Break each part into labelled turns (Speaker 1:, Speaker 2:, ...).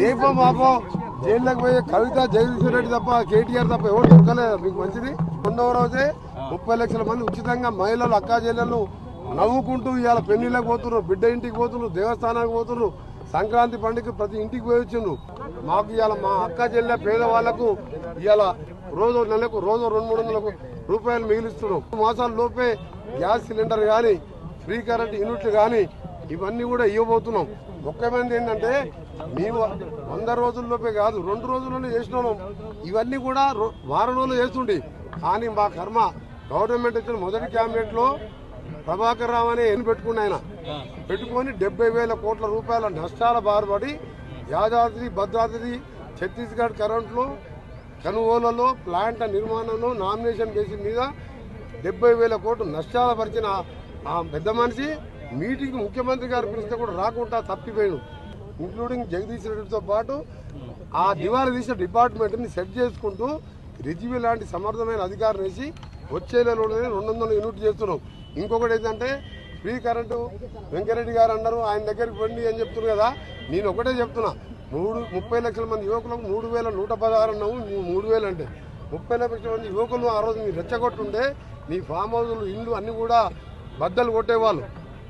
Speaker 1: రేపో మాపో జైల్లోకి పోయే కవిత జగదీశ్వర రెడ్డి తప్ప కేటీఆర్ తప్ప ఎవరు దొరకలేదు. మీకు మంచిది? రెండవ రోజే ముప్పై లక్షల మంది ఉచితంగా మహిళలు అక్కా చెల్లెళ్ళు నవ్వుకుంటూ ఇవాళ పెళ్ళిళ్ళకి పోతున్నారు బిడ్డ ఇంటికి పోతున్నారు దేవస్థానానికి పోతున్నారు. సంక్రాంతి పండుగ ప్రతి ఇంటికి పోయి వచ్చిండ్రు. మాకు ఇవాళ మా అక్క చెల్లె పేదవాళ్ళకు ఇవాళ రోజు నెలకు రోజు రెండు మూడు వందల రూపాయలు మిగిలిస్తున్నాం మాసాల లోపే గ్యాస్ సిలిండర్ కానీ ఫ్రీ కరెంట్ యూనిట్లు కానీ ఇవన్నీ కూడా ఇవ్వబోతున్నాం. ముఖ్యమైనది ఏంటంటే మేము వంద రోజుల్లోపే కాదు రెండు రోజుల్లోనే చేసినాం ఇవన్నీ కూడా రో- వారం రోజులు చేస్తుండే. కానీ మా కర్మ గవర్నమెంట్ వచ్చిన మొదటి క్యాబినెట్లో ప్రభాకర్ రావు అనే ఎన్ని పెట్టుకున్న ఆయన. పెట్టుకొని డెబ్బై వేల కోట్ల రూపాయల నష్టాల బారుపడి యాదాద్రి భద్రాద్రి ఛత్తీస్గఢ్ కరెంట్లో కనుగోలలో ప్లాంట్ నిర్మాణంలో నామినేషన్ బేసిస్ మీద డెబ్బై వేల కోట్లు నష్టాల పరిచిన ఆ పెద్ద మనిషి మీటింగ్ ముఖ్యమంత్రి గారు పిలిస్తే కూడా రాకుండా తప్పిపోయాడు. ఇంక్లూడింగ్ జగదీష్ రెడ్డితో పాటు ఆ దివాళా తీసిన డిపార్ట్మెంట్ని సెట్ చేసుకుంటూ రిజివి లాంటి సమర్థమైన అధికారం వేసి వచ్చే నెలలోనే రెండు వందల యూనిట్ చేస్తున్నాం. ఇంకొకటి ఏంటంటే ఫ్రీ కరెంటు వెంకరెడ్డి గారు అన్నారు ఆయన దగ్గరికి పండి అని చెప్తున్నారు కదా. నేను ఒకటే చెప్తున్నా మూడు ముప్పై లక్షల మంది యువకులకు మూడు వేల నూట పదహారు అన్నాము మూడు వేలు అంటే. ముప్పై లక్షల మంది యువకులు ఆ రోజు మీరు రెచ్చగొట్టుంటే మీ ఫామ్ హౌస్లు ఇండ్లు అన్నీ కూడా బద్దలు కొట్టేవాళ్ళు.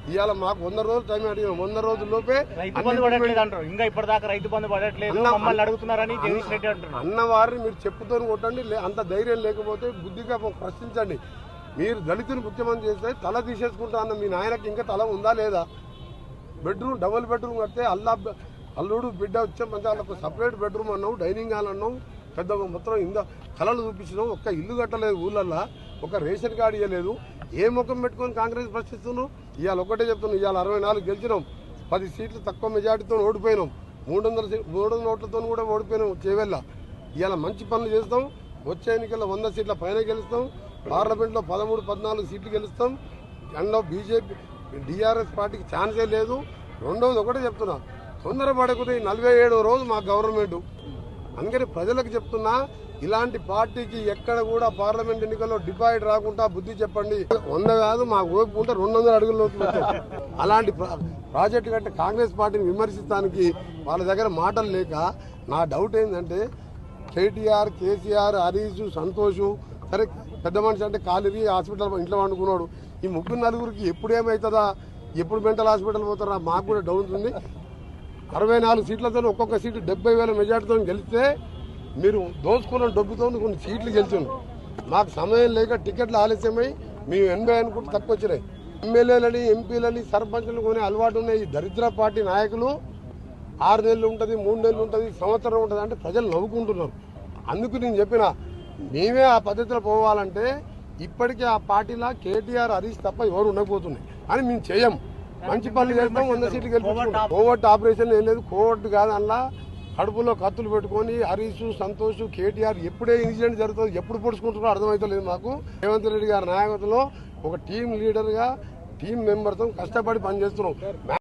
Speaker 1: ఇవాళ మాకు వంద రోజులు టైం అడిగినాం. వంద రోజుల్లోపే అన్ని
Speaker 2: ఇంకా ఇప్పటిదాకా రైతు బంధు పడట్లేదు.
Speaker 1: అన్న-
Speaker 2: మమ్మల్ని అడుగుతున్నారని జగదీష్ రెడ్డి అంటున్నారు.
Speaker 1: అన్నవారిని మీరు చెప్పుతో కొట్టండి అంత ధైర్యం లేకపోతే బుద్ధిగా ప్రశ్నించండి. మీరు దళితుని ముఖ్యమంత్రి చేస్తే తల తీసేసుకుంటా అన్న మీ నాయనకి ఇంకా తల ఉందా లేదా? బెడ్రూమ్ డబుల్ బెడ్రూమ్ కడితే అల్లా అల్లుడు బిడ్డ వచ్చే మంచి వాళ్ళకు సపరేట్ బెడ్రూమ్ అన్నావు డైనింగ్ హాల్ అన్నావు పెద్ద మొత్తం ఇంద కళలు చూపించడం ఒక్క ఇల్లు కట్టలేదు ఊళ్ళల్లో ఒక రేషన్ కార్డు ఇవ్వలేదు ఏ ముఖం పెట్టుకొని కాంగ్రెస్ ప్రశ్నిస్తున్నావు ఇవాళ ఒకటే చెప్తున్నాం ఇవాళ అరవై నాలుగు గెలిచినాం. పది సీట్లు తక్కువ మెజార్టీతో ఓడిపోయినాం. మూడు వందల మూడు వందల ఓట్లతో కూడా ఓడిపోయినాం చేవెళ్ళ. ఇవాళ మంచి పనులు చేస్తాం. వచ్చే ఎన్నికల్లో వంద సీట్ల పైన గెలుస్తాం. పార్లమెంట్లో పదమూడు పద్నాలుగు సీట్లు గెలుస్తాం. అందులో బీజేపీ డిఆర్ఎస్ పార్టీకి ఛాన్సే లేదు. రెండవది ఒకటే చెప్తున్నా. తొందరపడకుండా ఈ నలభై ఏడో రోజు మా గవర్నమెంట్. అందుకని ప్రజలకు చెప్తున్నా ఇలాంటి పార్టీకి ఎక్కడ కూడా పార్లమెంట్ ఎన్నికల్లో డిపాయిడ్ రాకుండా బుద్ధి చెప్పండి. వంద కాదు మాకు ఓపు ఉంటే రెండు వందల అడుగుల్లో అలాంటి ప్రాజెక్టు కంటే కాంగ్రెస్ పార్టీని విమర్శించడానికి వాళ్ళ దగ్గర మాటలు లేక నా డౌట్ ఏంటంటే కేటీఆర్ కేసీఆర్ హరీష్ సంతోషు సరే పెద్ద మనిషి అంటే కాలిరి హాస్పిటల్ ఇంట్లో వండుకున్నాడు. ఈ ముగ్గురు నలుగురికి ఎప్పుడు ఏమవుతుందా ఎప్పుడు మెంటల్ హాస్పిటల్ పోతారా? మాకు కూడా డౌట్ ఉంది. అరవై నాలుగు సీట్లతో ఒక్కొక్క సీటు డెబ్బై వేల మెజార్టీతో గెలిస్తే మీరు దోచుకున్న డబ్బుతో కొన్ని సీట్లు గెలిచాను మాకు సమయం లేక టికెట్లు ఆలస్యమై మేము ఎనభై అనుకుంటే తక్కువ వచ్చినాయి ఎమ్మెల్యేలని ఎంపీలని సర్పంచ్లు కొనే అలవాటు ఉన్న ఈ దరిద్ర పార్టీ నాయకులు ఆరు నెలలు ఉంటుంది మూడు నెలలు ఉంటుంది సంవత్సరం ఉంటుంది అంటే ప్రజలు నవ్వుకుంటున్నారు. అందుకు నేను చెప్పిన మేమే ఆ పద్ధతిలో పోవాలంటే ఇప్పటికే ఆ పార్టీలా కేటీఆర్ హరీష్ తప్ప ఎవరు ఉండకపోతున్నాయి. అని మేము చేయం. మంచి పనులు చేస్తాం వంద సీట్లు గెలిపించుకుంటాం. కోవట్ ఆపరేషన్ ఏం లేదు. కోవట్ కాదు అలా కడుపులో కత్తులు పెట్టుకొని హరీష్ సంతోష్ కేటీఆర్ ఎప్పుడే ఇన్సిడెంట్ జరుగుతుంది ఎప్పుడు పొడుచుకుంటారో అర్థమవుతలేదు మాకు. రేవంత్ రెడ్డి గారి నాయకత్వంలో ఒక టీం లీడర్గా టీం మెంబర్తో కష్టపడి పనిచేస్తున్నాం.